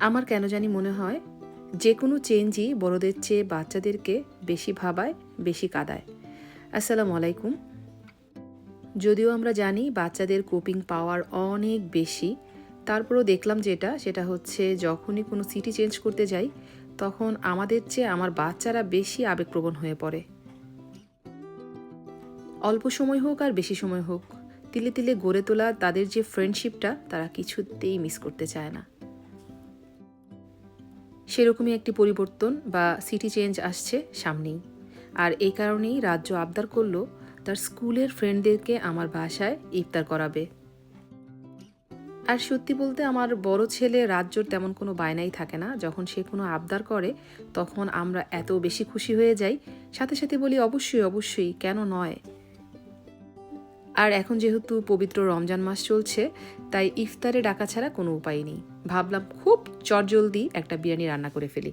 আমার কেন জানি মনে হয় যে কোনো চেঞ্জই বড়দের চেয়ে বাচ্চাদেরকে বেশি ভাবায়, বেশি কাদায়। আসসালামু আলাইকুম। যদিও আমরা জানি বাচ্চাদের কোপিং পাওয়ার অনেক বেশি, তারপরেও দেখলাম যেটা, সেটা হচ্ছে যখনই কোনো সিটি চেঞ্জ করতে যাই, তখন আমাদের চেয়ে আমার বাচ্চারা বেশি আবেগপ্রবণ হয়ে পড়ে। অল্প সময় হোক আর বেশি সময় হোক তিলে তিলে গড়ে তোলা তাদের যে ফ্রেন্ডশিপটা তারা কিছুতেই মিস করতে চায় না। সেরকমই একটি পরিবর্তন বা সিটি চেঞ্জ আসছে সামনেই। আর এই কারণেই রাজ্য আবদার করল, তার স্কুলের ফ্রেন্ডদেরকে আমার বাসায় ইফতার করাবে। আর সত্যি বলতে আমার বড় ছেলে রাজ্যর তেমন কোনো বায়নাই থাকে না। যখন সে কোনো আবদার করে, তখন আমরা এত বেশি খুশি হয়ে যাই। সাথে সাথে বলি, অবশ্যই অবশ্যই, কেন নয়? আর এখন যেহেতু পবিত্র রমজান মাস চলছে, তাই ইফতারে ডাকা ছাড়া কোনো উপায় নেই। ভাবলাম খুব চটজলদি একটা বিরিয়ানি রান্না করে ফেলি।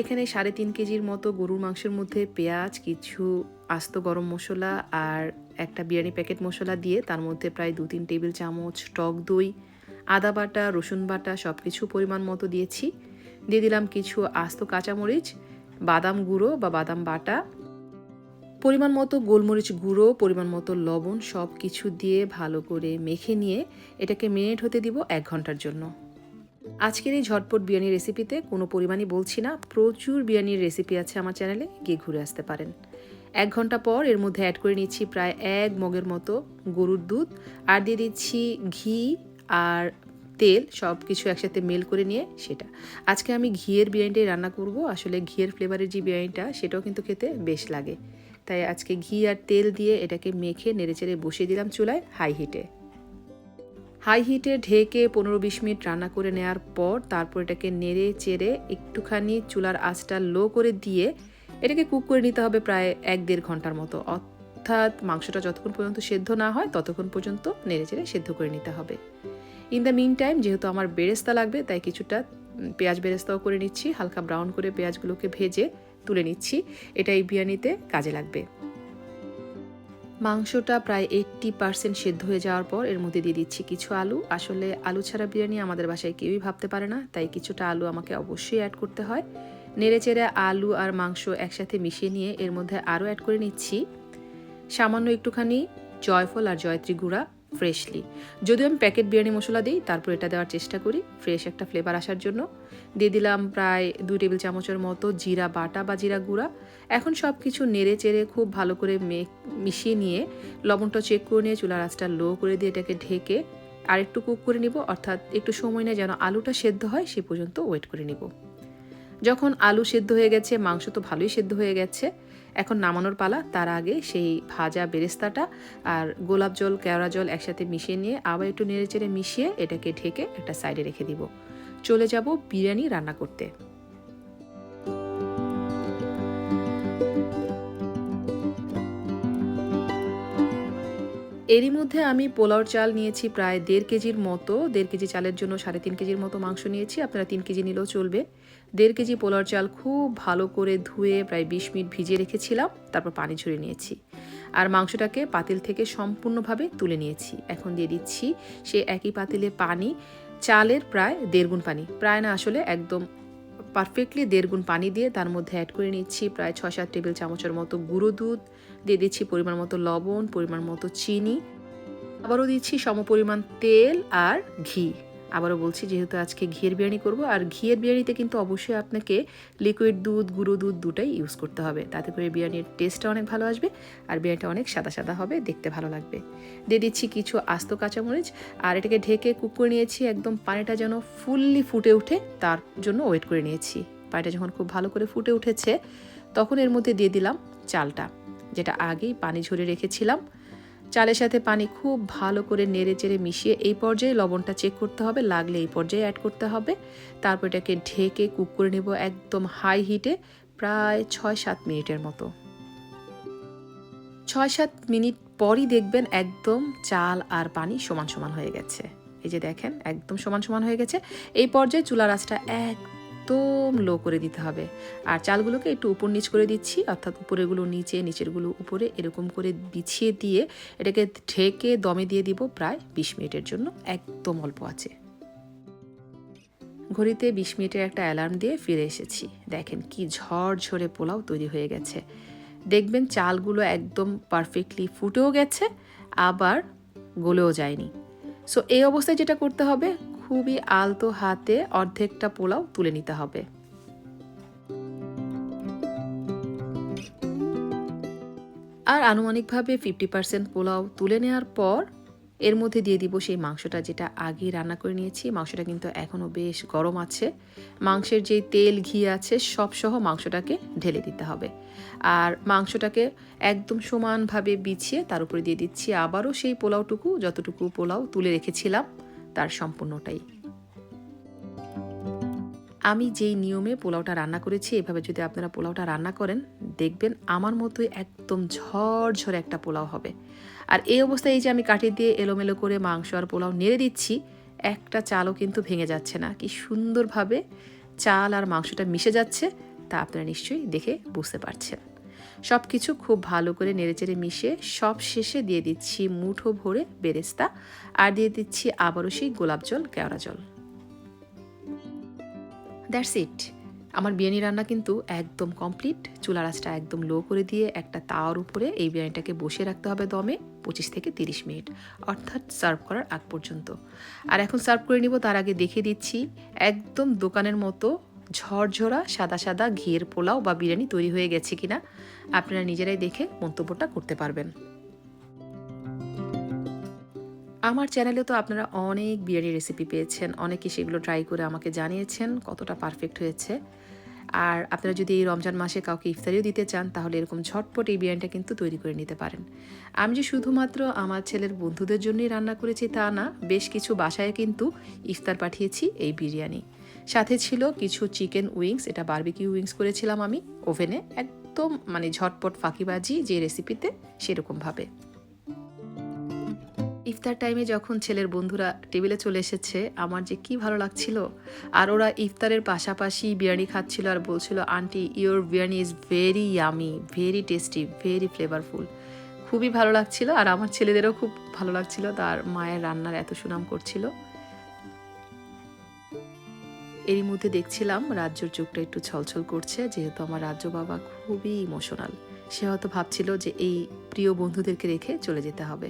এখানে সাড়ে তিন কেজির মতো গরুর মাংসের মধ্যে পেঁয়াজ, কিছু আস্ত গরম মশলা আর একটা বিরিয়ানি প্যাকেট মশলা দিয়ে তার মধ্যে প্রায় দু তিন টেবিল চামচ টক দই, আদা বাটা, রসুন বাটা সব কিছু পরিমাণ মতো দিয়েছি। দিয়ে দিলাম কিছু আস্ত কাঁচামরিচ, বাদাম গুঁড়ো বা বাদাম বাটা পরিমাণ মতো গোলমরিচ গুঁড়ো, পরিমাণ মতো লবণ সব কিছু দিয়ে ভালো করে মেখে নিয়ে এটাকে মিনিট হতে দিব এক ঘণ্টার জন্য। আজকের এই ঝটপট বিরিয়ানির রেসিপিতে কোনো পরিমাণই বলছি না, প্রচুর বিরিয়ানির রেসিপি আছে আমার চ্যানেলে গিয়ে ঘুরে আসতে পারেন। এক ঘণ্টা পর এর মধ্যে অ্যাড করে নিচ্ছি প্রায় এক মগের মতো গরুর দুধ আর দিয়ে দিচ্ছি ঘি আর তেল সব কিছু একসাথে মেল করে নিয়ে সেটা। আজকে আমি ঘিয়ের বিরিয়ানিটাই রান্না করব, আসলে ঘিয়ের ফ্লেভারের যে বিরিয়ানিটা, সেটাও কিন্তু খেতে বেশ লাগে। তাই আজকে ঘি আর তেল দিয়ে এটাকে মেখে নেড়েচেড়ে বসিয়ে দিলাম চুলায় হাই হিটে হাই হিটে ঢেকে পনেরো বিশ মিনিট রান্না করে নেওয়ার পর তারপর এটাকে নেড়ে চেড়ে একটুখানি চুলার আঁচটা লো করে দিয়ে এটাকে কুক করে নিতে হবে প্রায় এক দেড় ঘণ্টার মতো। অর্থাৎ মাংসটা যতক্ষণ পর্যন্ত সেদ্ধ না হয় ততক্ষণ পর্যন্ত নেড়ে চেড়ে সেদ্ধ করে নিতে হবে। ইন দ্য মিন টাইম যেহেতু আমার বেরেস্তা লাগবে, তাই কিছুটা পেঁয়াজ বেরেস্তাও করে নিচ্ছি, হালকা ব্রাউন করে পেঁয়াজগুলোকে ভেজে তুলে নিচ্ছি। এটা এই বিরিয়ানিতে কাজে লাগবে। মাংসটা প্রায় এইট্টি পার্সেন্ট সেদ্ধ হয়ে যাওয়ার পর এর মধ্যে দিয়ে দিচ্ছি কিছু আলু। আসলে আলু ছাড়া বিরিয়ানি আমাদের বাসায় কেউই ভাবতে পারে না, তাই কিছুটা আলু আমাকে অবশ্যই অ্যাড করতে হয়। নেড়ে চেড়ে আলু আর মাংস একসাথে মিশিয়ে নিয়ে এর মধ্যে আরও অ্যাড করে নিচ্ছি। সামান্য একটুখানি জয়ফল আর জয়ত্রী গুঁড়া। ফ্রেশলি যদিও আমি প্যাকেট বিরিয়ানি মশলা দিই, তারপর এটা দেওয়ার চেষ্টা করি ফ্রেশ একটা ফ্লেভার আসার জন্য। দিয়ে দিলাম প্রায় দুই টেবিল চামচের মতো জিরা বাটা বা জিরা গুঁড়া। এখন সব কিছু নেড়ে চেড়ে খুব ভালো করে মিশিয়ে নিয়ে লবণটা চেক করে নিয়ে চুলার আঁচটা লো করে দিয়ে এটাকে ঢেকে আর একটু কুক করে নিব, অর্থাৎ একটু সময় নেয় যেন আলুটা সেদ্ধ হয়, সে পর্যন্ত ওয়েট করে নিব। যখন আলু সেদ্ধ হয়ে গেছে, মাংস তো ভালোই সেদ্ধ হয়ে গেছে এখন নামানোর পালা, তার আগে সেই ভাজা বেরেস্তাটা আর গোলাপ জল, কেওড়া জল একসাথে মিশিয়ে নিয়ে আবার একটু নেড়ে চেড়ে মিশিয়ে এটাকে ঢেকে একটা সাইডে রেখে দিব। চলে যাব বিরিয়ানি রান্না করতে। এরই মধ্যে আমি পোলাওর চাল নিয়েছি প্রায় দেড় কেজির মতো, দেড় কেজি চালের জন্য সাড়ে তিন কেজির মতো মাংস নিয়েছি, আপনারা তিন কেজি নিলেও চলবে। দেড় কেজি পোলাওর চাল খুব ভালো করে ধুয়ে প্রায় বিশ মিনিট ভিজিয়ে রেখেছিলাম, তারপর পানি ঝরিয়ে নিয়েছি। আর মাংসটাকে পাতিল থেকে সম্পূর্ণভাবে তুলে নিয়েছি। এখন দিয়ে দিচ্ছি সে একই পাতিলে পানি, চালের প্রায় দেড় গুণ পানি। প্রায় না আসলে একদম পারফেক্টলি দেড় গুণ পানি দিয়ে তার মধ্যে অ্যাড করে নিচ্ছি প্রায় ছয় সাত টেবিল চামচের মতো গুঁড়ো দুধ। দিয়ে দিচ্ছি পরিমাণ মতো লবণ, পরিমাণ মতো চিনি। আবারও দিচ্ছি সমপরিমাণ তেল আর ঘি। আবারও বলছি, যেহেতু আজকে ঘিয়ের বিরিয়ানি করব, আর ঘিয়ের বিরিয়ানিতে কিন্তু অবশ্যই আপনাকে লিকুইড দুধ, গুঁড়ো দুধ দুটাই ইউজ করতে হবে। তাতে করে বিরিয়ানির টেস্টটা অনেক ভালো আসবে, আর বিরিয়ানিটা অনেক সাদা সাদা হবে, দেখতে ভালো লাগবে। দিয়ে দিচ্ছি কিছু আস্ত কাঁচামরিচ, আর এটাকে ঢেকে কুক করে নিয়েছি, একদম পানিটা যেন ফুললি ফুটে উঠে, তার জন্য ওয়েট করে নিয়েছি। পানিটা যখন খুব ভালো করে ফুটে উঠেছে, তখন এর মধ্যে দিয়ে দিলাম চালটা, যেটা আগেই পানি ঝরে রেখেছিলাম। চালের সাথে পানি খুব ভালো করে নেড়ে চেড়ে মিশিয়ে এই পর্যায়ে লবণটা চেক করতে হবে, লাগলে এই পর্যায়ে অ্যাড করতে হবে। তারপর এটাকে ঢেকে কুক করে নেব একদম হাই হিটে প্রায় ছয় সাত মিনিটের মতো। ছয় সাত মিনিট পরই দেখবেন একদম চাল আর পানি সমান সমান হয়ে গেছে। এই যে দেখেন, একদম সমান সমান হয়ে গেছে। এই পর্যায়ে চুলার আঁচটা একদম লো করে দিতে হবে। আর চালগুলোকে একটু উপর নিচ করে দিচ্ছি, অর্থাৎ উপরেগুলো নিচে, নিচেরগুলো উপরে এরকম করে বিছিয়ে দিয়ে এটাকে ঢেকে দমে দিয়ে দিব প্রায় বিশ মিনিটের জন্য, একদম অল্প আছে। ঘড়িতে বিশ মিনিটের একটা অ্যালার্ম দিয়ে ফিরে এসেছি। দেখেন কি ঝড়ঝরে পোলাও তৈরি হয়ে গেছে। দেখবেন চালগুলো একদম পারফেক্টলি ফুটেও গেছে, আবার গলেও যায়নি। সো এই অবস্থায় যেটা করতে হবে খুবই আলতো হাতে অর্ধেকটা পোলাও তুলে নিতে হবে। আর আনুমানিকভাবে ফিফটি পার্সেন্ট পোলাও তুলে নেওয়ার পর এর মধ্যে দিয়ে দিব সেই মাংসটা যেটা আগে রান্না করে নিয়েছি। মাংসটা কিন্তু এখনও বেশ গরম আছে। মাংসের যে তেল, ঘি আছে সব সহ মাংসটাকে ঢেলে দিতে হবে। আর মাংসটাকে একদম সমানভাবে বিছিয়ে তার উপরে দিয়ে দিচ্ছি। আবারও সেই পোলাওটুকু, যতটুকু পোলাও তুলে রেখেছিলাম তার সম্পূর্ণটাই। আমি যেই নিয়মে পোলাওটা রান্না করেছি, এভাবে যদি আপনারা পোলাওটা রান্না করেন, দেখবেন আমার মতোই একদম ঝরঝরে একটা পোলাও হবে। আর এই অবস্থায় এই যে আমি কাঠি দিয়ে এলোমেলো করে মাংস আর পোলাও নেড়ে দিচ্ছি, একটা চালও কিন্তু ভেঙে যাচ্ছে না। কি সুন্দরভাবে চাল আর মাংসটা মিশে যাচ্ছে, তা আপনারা নিশ্চয়ই দেখে বুঝতে পারছেন। সব কিছু খুব ভালো করে নেড়েচেড়ে মিশিয়ে সব শেষে দিয়ে দিচ্ছি মুঠো ভরে বেরেস্তা আর দিয়ে দিচ্ছি আবারও সেই গোলাপ জল, কেওড়া জল। দ্যাটস ইট আমার বিরিয়ানি রান্না কিন্তু একদম কমপ্লিট চুলা রাসটা একদম লো করে দিয়ে একটা তাওয়ার উপরে এই বিরিয়ানিটাকে বসিয়ে রাখতে হবে দমে পঁচিশ থেকে তিরিশ মিনিট, অর্থাৎ সার্ভ করার আগ পর্যন্ত। আর এখন সার্ভ করে নিব, তার আগে দেখে দিচ্ছি, একদম দোকানের মতো ঝরঝরা, সাদা সাদা ঘিয়ের পোলাও বা বিরিয়ানি তৈরি হয়ে গেছে কিনা আপনারা নিজেরাই দেখে মন্তব্যটা করতে পারবেন। আমার চ্যানেলে তো আপনারা অনেক বিরিয়ানি রেসিপি পেয়েছেন, অনেকে সেগুলো ট্রাই করে আমাকে জানিয়েছেন কতটা পারফেক্ট হয়েছে। আর আপনারা যদি এই রমজান মাসে কাউকে ইফতারিও দিতে চান, তাহলে এরকম ঝটপট এই বিরিয়ানিটা কিন্তু তৈরি করে নিতে পারেন। আমি যে শুধুমাত্র আমার ছেলের বন্ধুদের জন্যই রান্না করেছি তা না, বেশ কিছু বাসায় কিন্তু ইফতার পাঠিয়েছি এই বিরিয়ানি। সাথে ছিল কিছু চিকেন উইংস এটা বার্বিকিউ উইংস করেছিলাম আমি ওভেনে একদম মানে ঝটপট ফাঁকিবাজি যে রেসিপিতে সেরকমভাবে ইফতার টাইমে যখন ছেলের বন্ধুরা টেবিলে চলে এসেছে, আমার যে কি ভালো লাগছিল। আর ওরা ইফতারের পাশাপাশি বিরিয়ানি খাচ্ছিল আর বলছিল aunty your biryani is very yummy very tasty very flavourful খুবই ভালো লাগছিল আর আমার ছেলেদেরও খুব ভালো লাগছিল, তার মায়ের রান্নার এত সুনাম করছিল। এরই মধ্যে দেখছিলাম রাজ্যর চোখটা একটু ছলছল করছে, যেহেতু আমার রাজ্য বাবা খুবই ইমোশনাল সে হয়তো ভাবছিল যে এই প্রিয় বন্ধুদেরকে রেখে চলে যেতে হবে।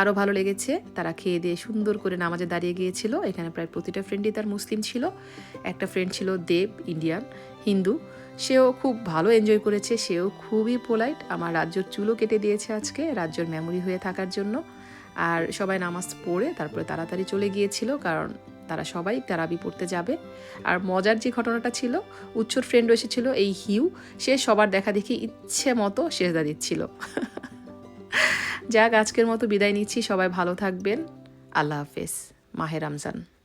আরও ভালো লেগেছে, তারা খেয়ে দিয়ে সুন্দর করে নামাজে দাঁড়িয়ে গিয়েছিল। এখানে প্রায় প্রতিটা ফ্রেন্ডই তার মুসলিম ছিল। একটা ফ্রেন্ড ছিল দেব ইন্ডিয়ান হিন্দু। সেও খুব ভালো এনজয় করেছে, সেও খুবই পোলাইট আমার রাজ্যর চুলও কেটে দিয়েছে আজকে, রাজ্যর মেমোরি হয়ে থাকার জন্য। আর সবাই নামাজ পড়ে তারপরে তাড়াতাড়ি চলে গিয়েছিল, কারণ তারা সবাই তারাবি পড়তে যাবে। আর মজার যে ঘটনাটা ছিল উচ্চর ফ্রেন্ড এসেছিল, এই হিউ, সে সবার দেখা দেখি ইচ্ছে মতো সেজদা দিচ্ছিল। যাক, আজকের মতো বিদায় নিচ্ছি, সবাই ভালো থাকবেন। আল্লাহ হাফেজ। মাহে রমজান।